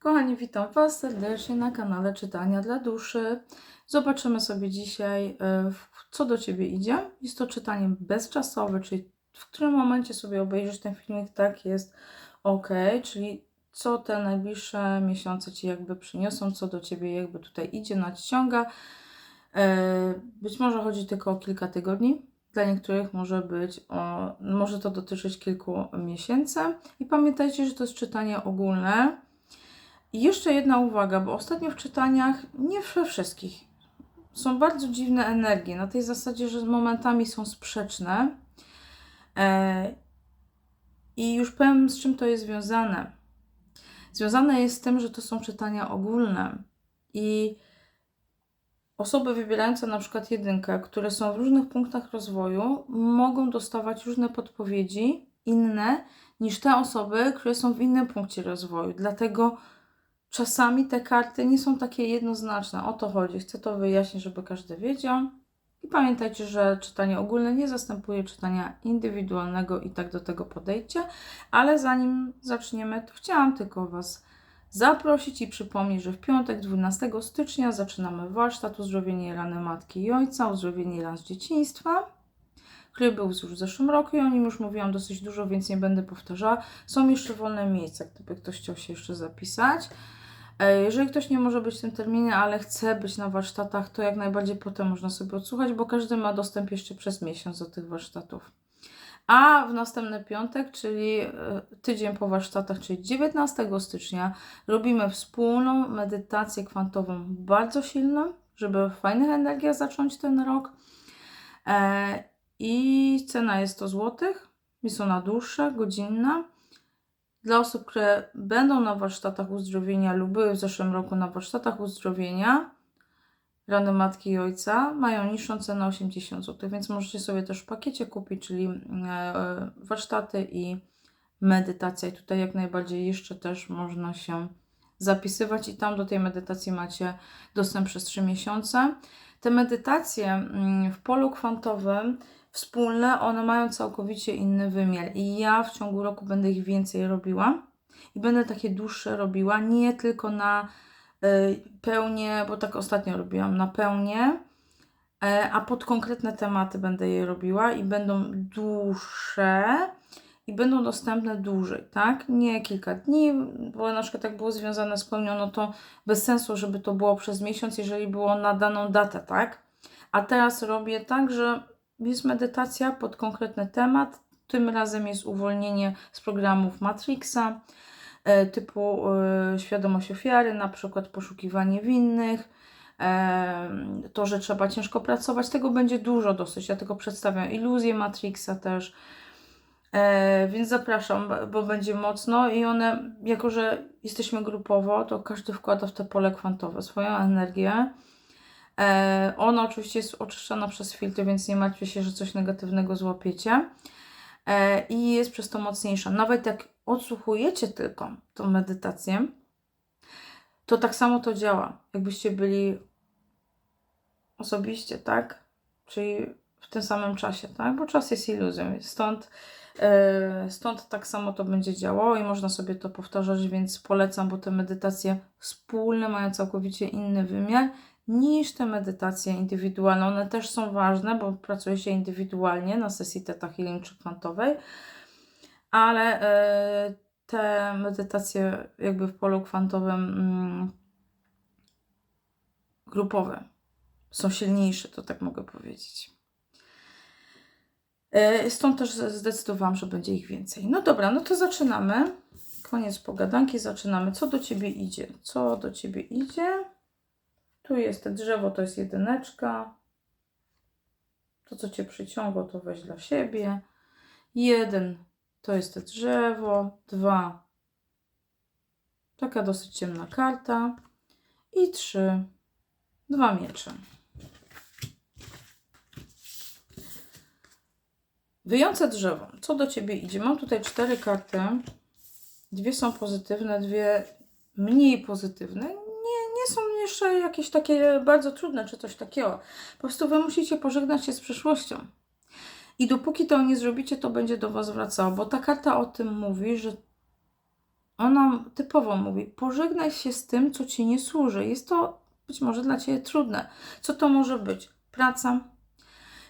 Kochani, witam Was serdecznie na kanale Czytania dla Duszy. Zobaczymy sobie dzisiaj, e, co do Ciebie idzie. Jest to czytanie bezczasowe, czyli w którym momencie sobie obejrzysz ten filmik, tak jest ok, czyli co te najbliższe miesiące Ci jakby przyniosą, co do Ciebie jakby tutaj idzie, nadciąga. E, Być może chodzi tylko o kilka tygodni, dla niektórych może być o, może to dotyczyć kilku miesięcy. I pamiętajcie, że to jest czytanie ogólne. I jeszcze jedna uwaga, bo ostatnio w czytaniach, nie we wszystkich, są bardzo dziwne energie, na tej zasadzie, że momentami są sprzeczne. E, I już powiem, z czym to jest związane. Związane jest z tym, że to są czytania ogólne. I osoby wybierające na przykład jedynkę, które są w różnych punktach rozwoju, mogą dostawać różne podpowiedzi, inne niż te osoby, które są w innym punkcie rozwoju. Dlatego czasami te karty nie są takie jednoznaczne. O to chodzi. Chcę to wyjaśnić, żeby każdy wiedział. I pamiętajcie, że czytanie ogólne nie zastępuje czytania indywidualnego i tak do tego podejdźcie. Ale zanim zaczniemy, to chciałam tylko Was zaprosić i przypomnieć, że w piątek 12 stycznia zaczynamy warsztat uzdrowienie rany matki i ojca, uzdrowienie ran z dzieciństwa, który był już w zeszłym roku i o nim już mówiłam dosyć dużo, więc nie będę powtarzała. Są jeszcze wolne miejsca, gdyby ktoś chciał się jeszcze zapisać. Jeżeli ktoś nie może być w tym terminie, ale chce być na warsztatach, to jak najbardziej potem można sobie odsłuchać, bo każdy ma dostęp jeszcze przez miesiąc do tych warsztatów. A w następny piątek, czyli e, tydzień po warsztatach, czyli 19 stycznia, robimy wspólną medytację kwantową bardzo silną, żeby w fajnych energiach zacząć ten rok. E, I cena jest 100 zł. Jest ona dłuższa, godzinna. Dla osób, które będą na warsztatach uzdrowienia lub były w zeszłym roku na warsztatach uzdrowienia, rany matki i ojca mają niższą cenę 80 zł, więc możecie sobie też w pakiecie kupić, czyli e, warsztaty i medytacja. I tutaj jak najbardziej jeszcze też można się zapisywać i tam do tej medytacji macie dostęp przez 3 miesiące. Te medytacje mm, w polu kwantowym wspólne, one mają całkowicie inny wymiar i ja w ciągu roku będę ich więcej robiła i będę takie dłuższe robiła, nie tylko na y, pełnię, bo tak ostatnio robiłam, na pełnię, e, a pod konkretne tematy będę je robiła i będą dłuższe i będą dostępne dłużej, tak? Nie kilka dni, bo na przykład jak było związane z pełnią, no to bez sensu, żeby to było przez miesiąc, jeżeli było na daną datę, tak? A teraz robię tak, że jest medytacja pod konkretny temat. Tym razem jest uwolnienie z programów Matrixa, e, typu e, świadomość ofiary, na przykład poszukiwanie winnych, e, to, że trzeba ciężko pracować. Tego będzie dużo dosyć. Tylko przedstawiam iluzję Matrixa też. Więc zapraszam, bo będzie mocno i one, jako że jesteśmy grupowo, to każdy wkłada w te pole kwantowe swoją energię. E, ona oczywiście jest oczyszczona przez filtry, więc nie martwcie się, że coś negatywnego złapiecie. E, I jest przez to mocniejsza. Nawet jak odsłuchujecie tylko tą medytację, to tak samo to działa. Jakbyście byli osobiście, tak? Czyli w tym samym czasie, tak? Bo czas jest iluzją. Stąd, e, stąd tak samo to będzie działało i można sobie to powtarzać, więc polecam, bo te medytacje wspólne mają całkowicie inny wymiar niż te medytacje indywidualne. One też są ważne, bo pracuje się indywidualnie na sesji Theta Healing czy kwantowej, ale e, te medytacje jakby w polu kwantowym mm, grupowe są silniejsze, to tak mogę powiedzieć. E, Stąd też zdecydowałam, że będzie ich więcej. No dobra, no to zaczynamy. Koniec pogadanki, zaczynamy. Co do Ciebie idzie? Co do Ciebie idzie? Tu jest te drzewo, to jest jedyneczka. To, co Cię przyciągło, to weź dla siebie. Jeden to jest te drzewo. Dwa. Taka dosyć ciemna karta. I trzy. Dwa miecze. Wyjące drzewo. Co do Ciebie idzie? Mam tutaj cztery karty. Dwie są pozytywne, dwie mniej pozytywne. Jeszcze jakieś takie bardzo trudne, czy coś takiego. Po prostu Wy musicie pożegnać się z przeszłością. I dopóki to nie zrobicie, to będzie do Was wracało, bo ta karta o tym mówi, że ona typowo mówi: pożegnaj się z tym, co ci nie służy. Jest to być może dla ciebie trudne. Co to może być? Praca,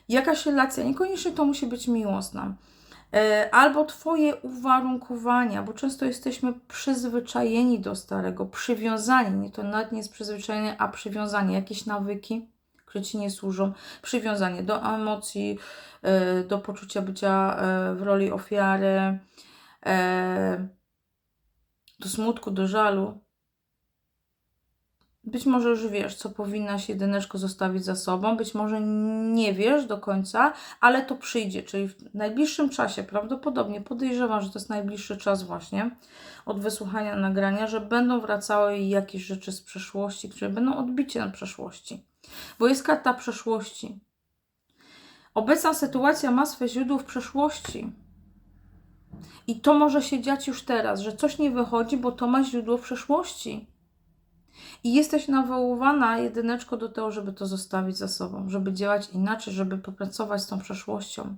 jakaś relacja, niekoniecznie to musi być miłosna. E, Albo Twoje uwarunkowania, bo często jesteśmy przyzwyczajeni do starego, przywiązani, nie to nawet nie jest przyzwyczajenie, a przywiązanie, jakieś nawyki, które Ci nie służą, przywiązanie do emocji, e, do poczucia bycia e, w roli ofiary, do smutku, do żalu. Być może już wiesz, co powinnaś jedyneczko zostawić za sobą, być może nie wiesz do końca, ale to przyjdzie, czyli w najbliższym czasie, prawdopodobnie podejrzewam, że to jest najbliższy czas właśnie od wysłuchania nagrania, że będą wracały jakieś rzeczy z przeszłości, które będą odbiciem przeszłości. Bo jest karta przeszłości. Obecna sytuacja ma swe źródło w przeszłości. I to może się dziać już teraz, że coś nie wychodzi, bo to ma źródło w przeszłości. I jesteś nawoływana jedyneczko do tego, żeby to zostawić za sobą, żeby działać inaczej, żeby popracować z tą przeszłością.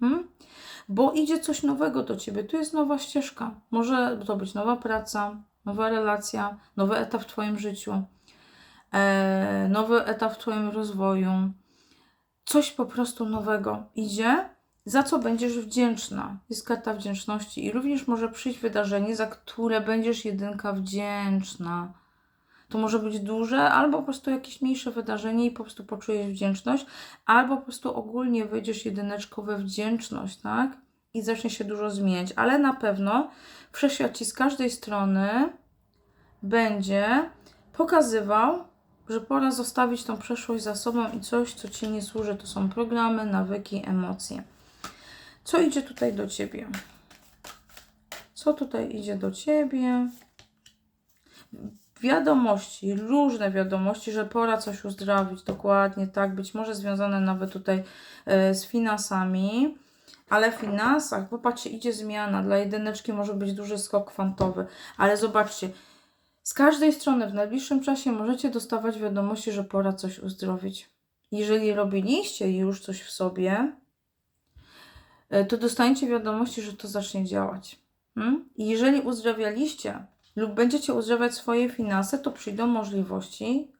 Hmm? Bo idzie coś nowego do ciebie. Tu jest nowa ścieżka. Może to być nowa praca, nowa relacja, nowy etap w Twoim życiu, e, nowy etap w Twoim rozwoju. Coś po prostu nowego idzie, za co będziesz wdzięczna. Jest karta wdzięczności i również może przyjść wydarzenie, za które będziesz jedynka wdzięczna. To może być duże, albo po prostu jakieś mniejsze wydarzenie i po prostu poczujesz wdzięczność, albo po prostu ogólnie wejdziesz jedyneczko we wdzięczność, tak? I zacznie się dużo zmieniać, ale na pewno wszechświat ci z każdej strony będzie pokazywał, że pora zostawić tą przeszłość za sobą i coś, co ci nie służy. To są programy, nawyki, emocje. Co idzie tutaj do ciebie? Co tutaj idzie do ciebie? Wiadomości, różne wiadomości, że pora coś uzdrowić, dokładnie tak, być może związane nawet tutaj e, z finansami, ale w finansach, popatrzcie, idzie zmiana, dla jedyneczki może być duży skok kwantowy, ale zobaczcie, z każdej strony w najbliższym czasie możecie dostawać wiadomości, że pora coś uzdrowić. Jeżeli robiliście już coś w sobie, e, to dostaniecie wiadomości, że to zacznie działać. Hmm? I jeżeli uzdrawialiście lub będziecie uzdrawiać swoje finanse, to przyjdą możliwości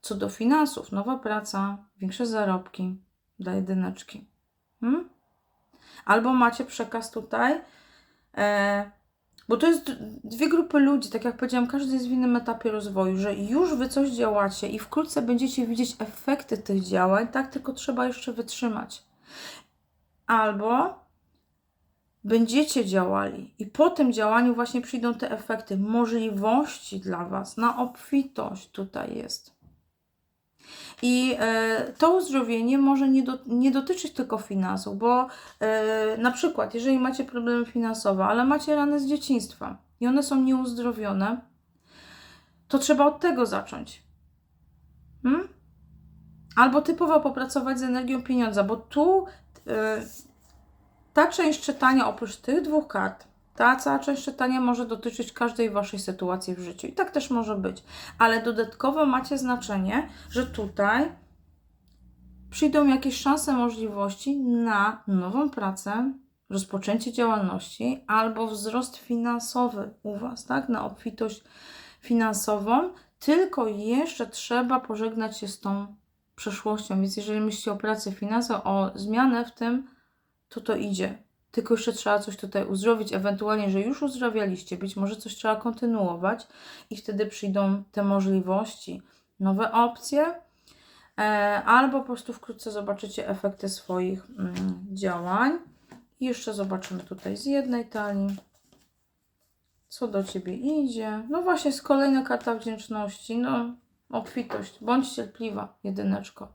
co do finansów. Nowa praca, większe zarobki dla jedyneczki. Hmm? Albo macie przekaz tutaj, e, bo to jest dwie grupy ludzi, tak jak powiedziałam, każdy jest w innym etapie rozwoju, że już wy coś działacie i wkrótce będziecie widzieć efekty tych działań, tak, tylko trzeba jeszcze wytrzymać. Albo będziecie działali i po tym działaniu właśnie przyjdą te efekty, możliwości dla Was na obfitość tutaj jest. I e, to uzdrowienie może nie, do, nie dotyczyć tylko finansów, bo e, na przykład, jeżeli macie problemy finansowe, ale macie rany z dzieciństwa i one są nieuzdrowione, to trzeba od tego zacząć. Hmm? Albo typowo popracować z energią pieniądza, bo tu e, ta część czytania, oprócz tych dwóch kart, ta cała część czytania może dotyczyć każdej Waszej sytuacji w życiu. I tak też może być. Ale dodatkowo macie znaczenie, że tutaj przyjdą jakieś szanse, możliwości na nową pracę, rozpoczęcie działalności albo wzrost finansowy u Was, tak? Na obfitość finansową. Tylko jeszcze trzeba pożegnać się z tą przeszłością. Więc jeżeli myślicie o pracy finansowej, o zmianę w tym, to to idzie. Tylko jeszcze trzeba coś tutaj uzdrowić, ewentualnie, że już uzdrawialiście, być może coś trzeba kontynuować i wtedy przyjdą te możliwości, nowe opcje, e, albo po prostu wkrótce zobaczycie efekty swoich mm, działań. I jeszcze zobaczymy tutaj z jednej talii, co do Ciebie idzie. No właśnie, jest kolejna karta wdzięczności, no obfitość, bądź cierpliwa, jedyneczko.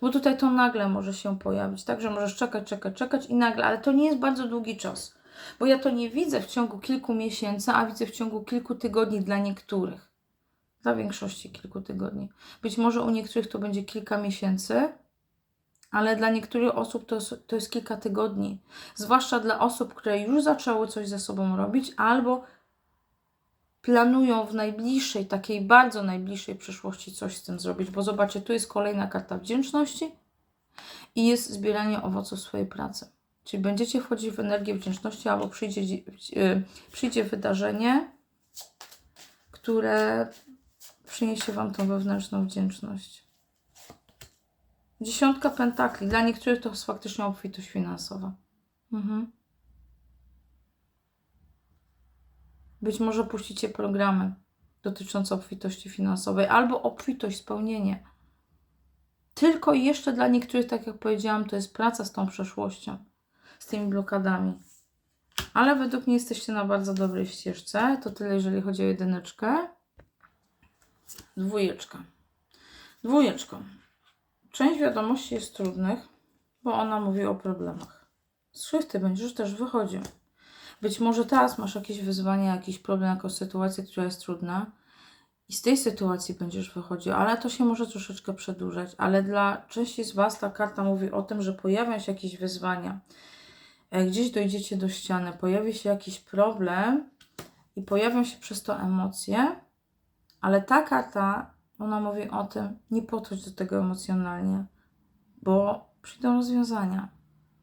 Bo tutaj to nagle może się pojawić, tak, że możesz czekać, czekać, czekać i nagle, ale to nie jest bardzo długi czas. Bo ja to nie widzę w ciągu kilku miesięcy, a widzę w ciągu kilku tygodni dla niektórych. Dla większości kilku tygodni. Być może u niektórych to będzie kilka miesięcy, ale dla niektórych osób to to jest kilka tygodni. Zwłaszcza dla osób, które już zaczęły coś ze sobą robić albo planują w najbliższej, takiej bardzo najbliższej przyszłości coś z tym zrobić, bo zobaczcie, tu jest kolejna karta wdzięczności i jest zbieranie owoców swojej pracy. Czyli będziecie wchodzić w energię wdzięczności albo przyjdzie, yy, przyjdzie wydarzenie, które przyniesie Wam tą wewnętrzną wdzięczność. Dziesiątka pentakli. Dla niektórych to jest faktycznie obfitość finansowa. Mhm. Być może puścicie programy dotyczące obfitości finansowej albo obfitość, spełnienie. Tylko jeszcze dla niektórych, tak jak powiedziałam, to jest praca z tą przeszłością, z tymi blokadami. Ale według mnie jesteście na bardzo dobrej ścieżce. To tyle, jeżeli chodzi o jedyneczkę. Dwójeczka. Dwójeczką. Część wiadomości jest trudnych, bo ona mówi o problemach. Z szósty będziesz też wychodził. Być może teraz masz jakieś wyzwanie, jakiś problem, jakąś sytuację, która jest trudna i z tej sytuacji będziesz wychodził, ale to się może troszeczkę przedłużać. Ale dla części z Was ta karta mówi o tym, że pojawią się jakieś wyzwania. E, Gdzieś dojdziecie do ściany, pojawi się jakiś problem i pojawią się przez to emocje, ale ta karta, ona mówi o tym, nie podchodź do tego emocjonalnie, bo przyjdą rozwiązania.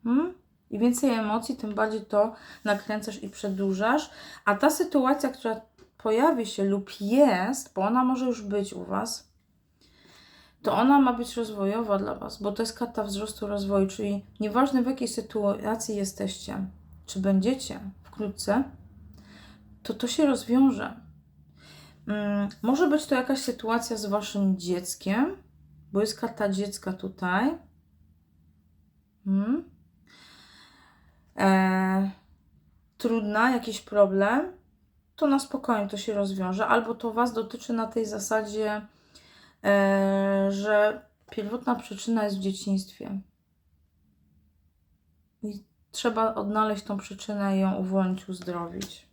Hmm? I więcej emocji, tym bardziej to nakręcasz i przedłużasz. A ta sytuacja, która pojawi się lub jest, bo ona może już być u Was, to ona ma być rozwojowa dla Was, bo to jest karta wzrostu rozwoju, czyli nieważne w jakiej sytuacji jesteście, czy będziecie wkrótce, to to się rozwiąże. Mm, może być to jakaś sytuacja z Waszym dzieckiem, bo jest karta dziecka tutaj. Hmm e, trudna, jakiś problem, to na spokojnie to się rozwiąże. Albo to Was dotyczy na tej zasadzie, e, że pierwotna przyczyna jest w dzieciństwie. I trzeba odnaleźć tą przyczynę i ją uwolnić, uzdrowić.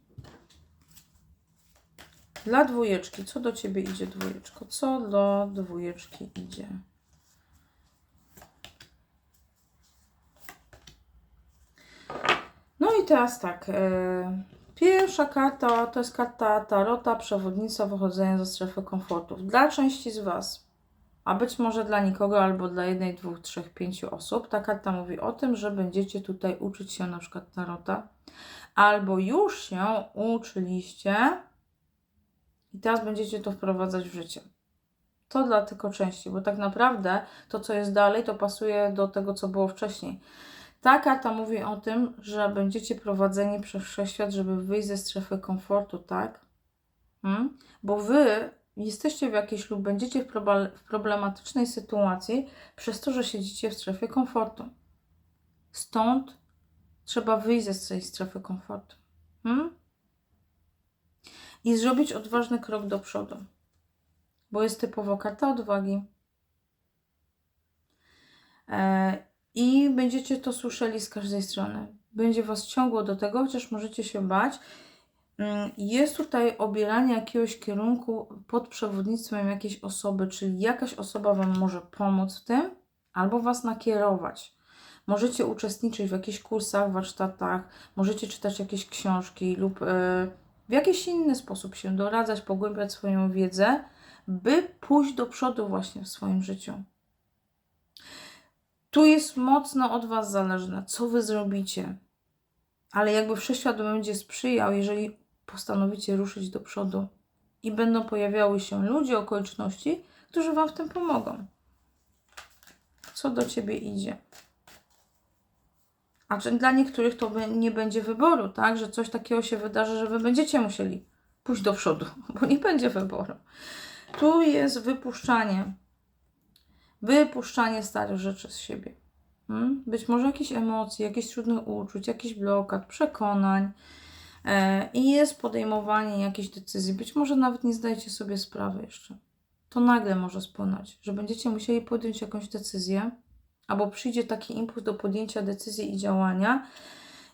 Dla dwójeczki, co do Ciebie idzie dwójeczko? Co do dwójeczki idzie? No i teraz tak. e, Pierwsza karta to jest karta Tarota, przewodnica wychodzenia ze strefy komfortów. Dla części z Was, a być może dla nikogo, albo dla jednej, dwóch, trzech, pięciu osób, ta karta mówi o tym, że będziecie tutaj uczyć się na przykład Tarota, albo już się uczyliście i teraz będziecie to wprowadzać w życie. To dla tylko części, bo tak naprawdę to, co jest dalej, to pasuje do tego, co było wcześniej. Ta karta mówi o tym, że będziecie prowadzeni przez wszechświat, żeby wyjść ze strefy komfortu, tak? Hmm? Bo wy jesteście w jakiejś lub będziecie w, problematycznej sytuacji przez to, że siedzicie w strefie komfortu. Stąd trzeba wyjść ze tej strefy komfortu. Hmm? I zrobić odważny krok do przodu. Bo jest typowo karta odwagi. E, i będziecie to słyszeli z każdej strony. Będzie Was ciągło do tego, chociaż możecie się bać. Mm, Jest tutaj obieranie jakiegoś kierunku pod przewodnictwem jakiejś osoby, czyli jakaś osoba Wam może pomóc w tym albo Was nakierować. Możecie uczestniczyć w jakichś kursach, warsztatach, możecie czytać jakieś książki lub e, w jakiś inny sposób się doradzać, pogłębiać swoją wiedzę, by pójść do przodu właśnie w swoim życiu. Tu jest mocno od Was zależne, co Wy zrobicie. Ale jakby wszechświat będzie sprzyjał, jeżeli postanowicie ruszyć do przodu. I będą pojawiały się ludzie, okoliczności, którzy Wam w tym pomogą. Co do Ciebie idzie. A czy dla niektórych to nie będzie wyboru, tak? Że coś takiego się wydarzy, że Wy będziecie musieli pójść do przodu, bo nie będzie wyboru. Tu jest wypuszczanie wypuszczanie starych rzeczy z siebie. Hmm? Być może jakieś emocje, jakieś trudnych uczuć, jakiś blokad, przekonań e, i jest podejmowanie jakichś decyzji. Być może nawet nie zdajecie sobie sprawy jeszcze. To nagle może spłynąć, że będziecie musieli podjąć jakąś decyzję, albo przyjdzie taki impuls do podjęcia decyzji i działania.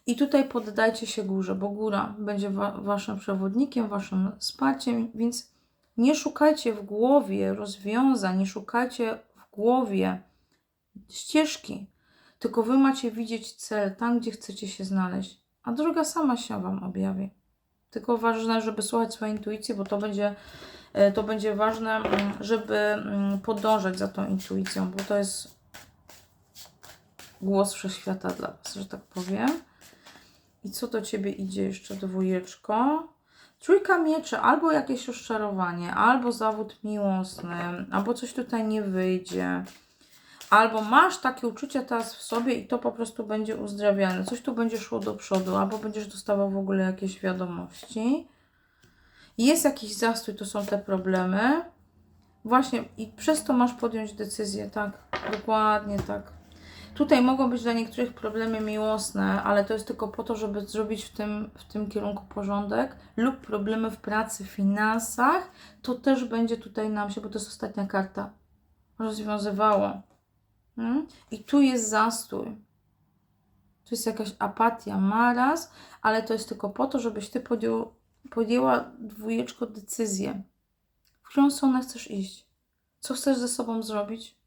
I tutaj poddajcie się górze, bo góra będzie wa- waszym przewodnikiem, waszym wsparciem, więc nie szukajcie w głowie rozwiązań, nie szukajcie głowie ścieżki, tylko wy macie widzieć cel tam, gdzie chcecie się znaleźć, a droga sama się wam objawi. Tylko ważne, żeby słuchać swojej intuicji, bo to będzie, e, to będzie ważne, mm, żeby mm, podążać za tą intuicją, bo to jest głos wszechświata dla Was, że tak powiem. I co do Ciebie idzie jeszcze dwójeczko? Trójka mieczy, albo jakieś rozczarowanie, albo zawód miłosny, albo coś tutaj nie wyjdzie. Albo masz takie uczucia teraz w sobie i to po prostu będzie uzdrawiane. Coś tu będzie szło do przodu, albo będziesz dostawał w ogóle jakieś wiadomości. Jest jakiś zastój, to są te problemy. Właśnie i przez to masz podjąć decyzję, tak? Dokładnie tak. Tutaj mogą być dla niektórych problemy miłosne, ale to jest tylko po to, żeby zrobić w tym, w tym kierunku porządek, lub problemy w pracy, finansach. To też będzie tutaj nam się, bo to jest ostatnia karta, rozwiązywało. Hmm? I tu jest zastój. Tu jest jakaś apatia, maraz, ale to jest tylko po to, żebyś ty podjął, podjęła dwójeczko decyzję, w którą stronę chcesz iść. Co chcesz ze sobą zrobić?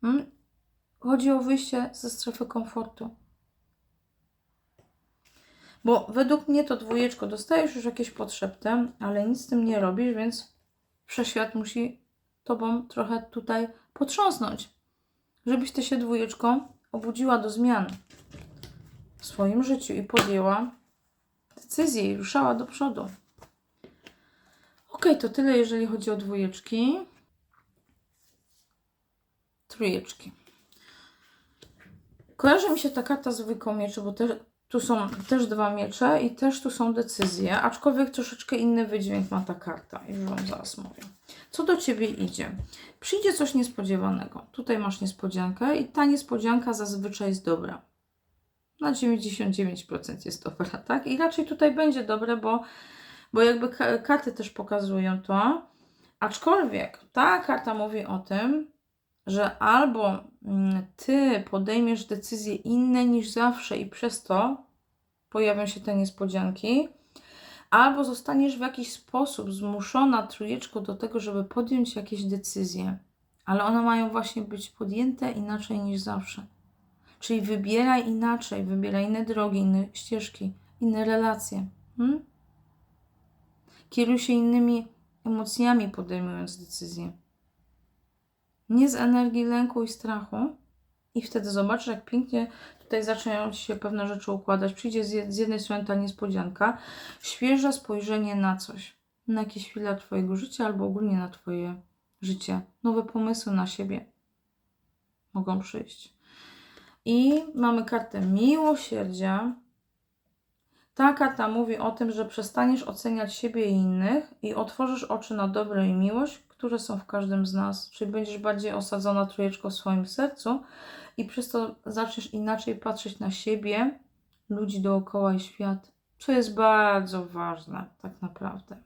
Hmm? Chodzi o wyjście ze strefy komfortu. Bo według mnie to dwójeczko dostajesz już jakieś podszeptem, ale nic z tym nie robisz, więc wszechświat musi tobą trochę tutaj potrząsnąć, żebyś ty się dwójeczką obudziła do zmian w swoim życiu i podjęła decyzję i ruszała do przodu. Ok, to tyle, jeżeli chodzi o dwójeczki. Trójeczki. Kojarzy mi się ta karta z dwójką mieczy, bo te, tu są też dwa miecze i też tu są decyzje, aczkolwiek troszeczkę inny wydźwięk ma ta karta. Już Wam zaraz mówię. Co do Ciebie idzie? Przyjdzie coś niespodziewanego. Tutaj masz niespodziankę i ta niespodzianka zazwyczaj jest dobra. Na 99% jest dobra, tak? I raczej tutaj będzie dobre, bo, bo jakby ka- karty też pokazują to. Aczkolwiek ta karta mówi o tym, że albo mm, ty podejmiesz decyzje inne niż zawsze i przez to pojawią się te niespodzianki, albo zostaniesz w jakiś sposób zmuszona trójeczką do tego, żeby podjąć jakieś decyzje, ale one mają właśnie być podjęte inaczej niż zawsze. Czyli wybieraj inaczej, wybieraj inne drogi, inne ścieżki, inne relacje. Hmm? Kieruj się innymi emocjami, podejmując decyzje nie z energii lęku i strachu. I wtedy zobaczysz, jak pięknie tutaj zaczynają się pewne rzeczy układać. Przyjdzie z jednej strony ta niespodzianka, świeże spojrzenie na coś, na jakieś chwile Twojego życia albo ogólnie na Twoje życie. Nowe pomysły na siebie mogą przyjść. I mamy kartę miłosierdzia. Ta karta mówi o tym, że przestaniesz oceniać siebie i innych i otworzysz oczy na dobro i miłość, które są w każdym z nas. Czyli będziesz bardziej osadzona trójeczką w swoim sercu i przez to zaczniesz inaczej patrzeć na siebie, ludzi dookoła i świat. Co jest bardzo ważne, tak naprawdę.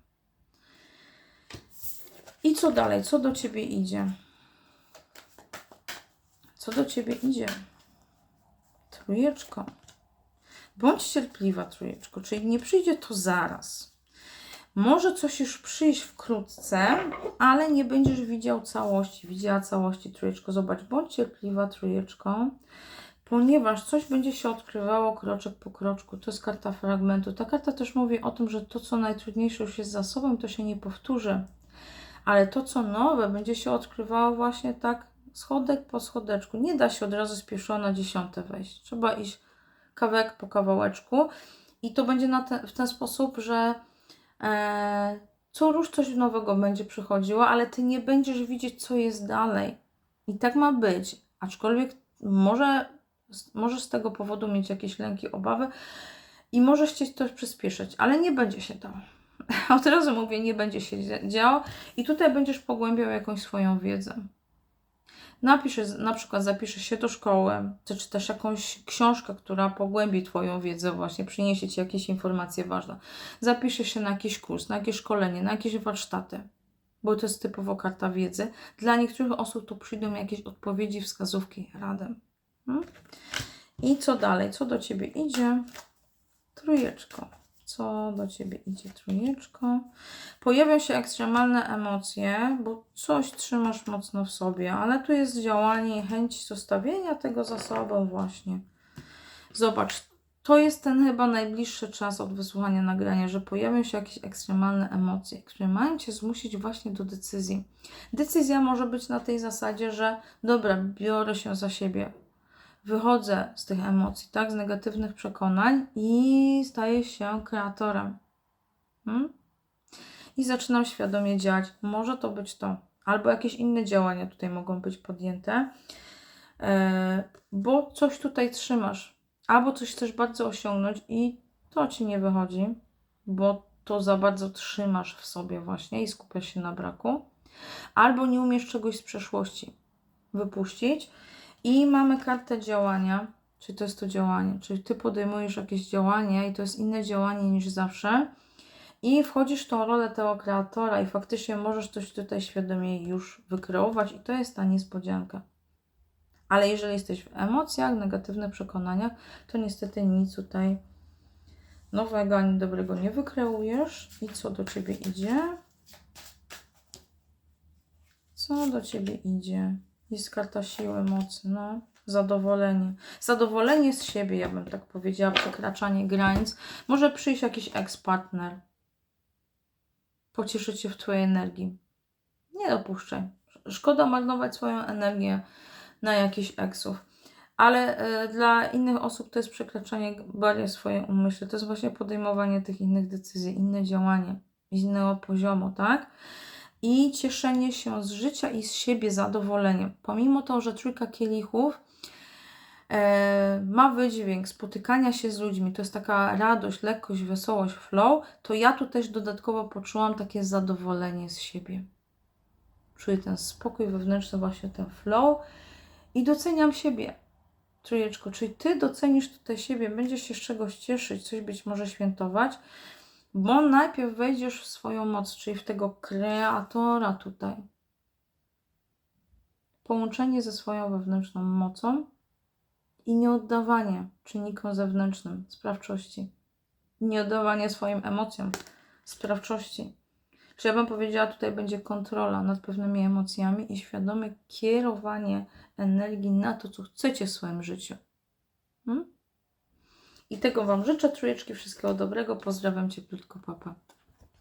I co dalej? Co do ciebie idzie? Co do ciebie idzie? Trójeczko. Bądź cierpliwa, trójeczko, czyli nie przyjdzie to zaraz może coś już przyjść wkrótce, ale nie będziesz widział całości, widziała całości trójeczko. Zobacz, bądź cierpliwa trójeczko, ponieważ coś będzie się odkrywało kroczek po kroczku. To jest karta fragmentu. Ta karta też mówi o tym, że to, co najtrudniejsze już jest za sobą, to się nie powtórzy. Ale to, co nowe, będzie się odkrywało właśnie tak schodek po schodeczku. Nie da się od razu z na dziesiąte wejść. Trzeba iść kawałek po kawałeczku. I to będzie ten, w ten sposób, że co róż coś nowego będzie przychodziło, ale ty nie będziesz widzieć, co jest dalej. I tak ma być. Aczkolwiek może, możesz z tego powodu mieć jakieś lęki, obawy i możesz chcieć to przyspieszyć, ale nie będzie się to. Od razu mówię, nie będzie się działo i tutaj będziesz pogłębiał jakąś swoją wiedzę. Napisz, na przykład zapiszesz się do szkoły, czy czytasz jakąś książkę, która pogłębi Twoją wiedzę właśnie, przyniesie Ci jakieś informacje ważne. Zapiszesz się na jakiś kurs, na jakieś szkolenie, na jakieś warsztaty, bo to jest typowo karta wiedzy. Dla niektórych osób to przyjdą jakieś odpowiedzi, wskazówki, radę. Hmm? I co dalej? Co do Ciebie idzie? Trójeczko co do Ciebie idzie trójeczko. Pojawią się ekstremalne emocje, bo coś trzymasz mocno w sobie, ale tu jest działanie i chęć zostawienia tego za sobą właśnie. Zobacz, to jest ten chyba najbliższy czas od wysłuchania nagrania, że pojawią się jakieś ekstremalne emocje, które mają Cię zmusić właśnie do decyzji. Decyzja może być na tej zasadzie, że dobra, biorę się za siebie, wychodzę z tych emocji, tak, z negatywnych przekonań i staję się kreatorem. Hmm? I zaczynam świadomie działać. Może to być to, albo jakieś inne działania tutaj mogą być podjęte, e, bo coś tutaj trzymasz, albo coś chcesz bardzo osiągnąć i to ci nie wychodzi, bo to za bardzo trzymasz w sobie właśnie i skupiasz się na braku, albo nie umiesz czegoś z przeszłości wypuścić. I mamy kartę działania, czyli to jest to działanie, czyli ty podejmujesz jakieś działanie i to jest inne działanie niż zawsze. I wchodzisz w tą rolę tego kreatora i faktycznie możesz coś tutaj świadomie już wykreować i to jest ta niespodzianka. Ale jeżeli jesteś w emocjach, negatywnych przekonaniach, to niestety nic tutaj nowego ani dobrego nie wykreujesz. I co do Ciebie idzie? Co do Ciebie idzie? Jest karta siły, mocy, no. Zadowolenie. Zadowolenie z siebie, ja bym tak powiedziała, przekraczanie granic. Może przyjść jakiś ex-partner. Pocieszyć się w Twojej energii. Nie dopuszczaj. Szkoda marnować swoją energię na jakichś eksów. Ale y, dla innych osób to jest przekraczanie bardziej swojej umysłu. To jest właśnie podejmowanie tych innych decyzji, inne działanie, innego poziomu, tak? I cieszenie się z życia i z siebie zadowoleniem. Pomimo to, że trójka kielichów e, ma wydźwięk spotykania się z ludźmi, to jest taka radość, lekkość, wesołość, flow, to ja tu też dodatkowo poczułam takie zadowolenie z siebie. Czuję ten spokój wewnętrzny, właśnie ten flow i doceniam siebie. Trójeczko, czyli Ty docenisz tutaj siebie, będziesz się z czegoś cieszyć, coś być może świętować, bo najpierw wejdziesz w swoją moc, czyli w tego kreatora tutaj. Połączenie ze swoją wewnętrzną mocą i nieoddawanie czynnikom zewnętrznym sprawczości. Nieoddawanie swoim emocjom sprawczości. Czy ja bym powiedziała, tutaj będzie kontrola nad pewnymi emocjami i świadome kierowanie energii na to, co chcecie w swoim życiu. Hmm? I tego Wam życzę, trójeczki, wszystkiego dobrego. Pozdrawiam Cię, papa.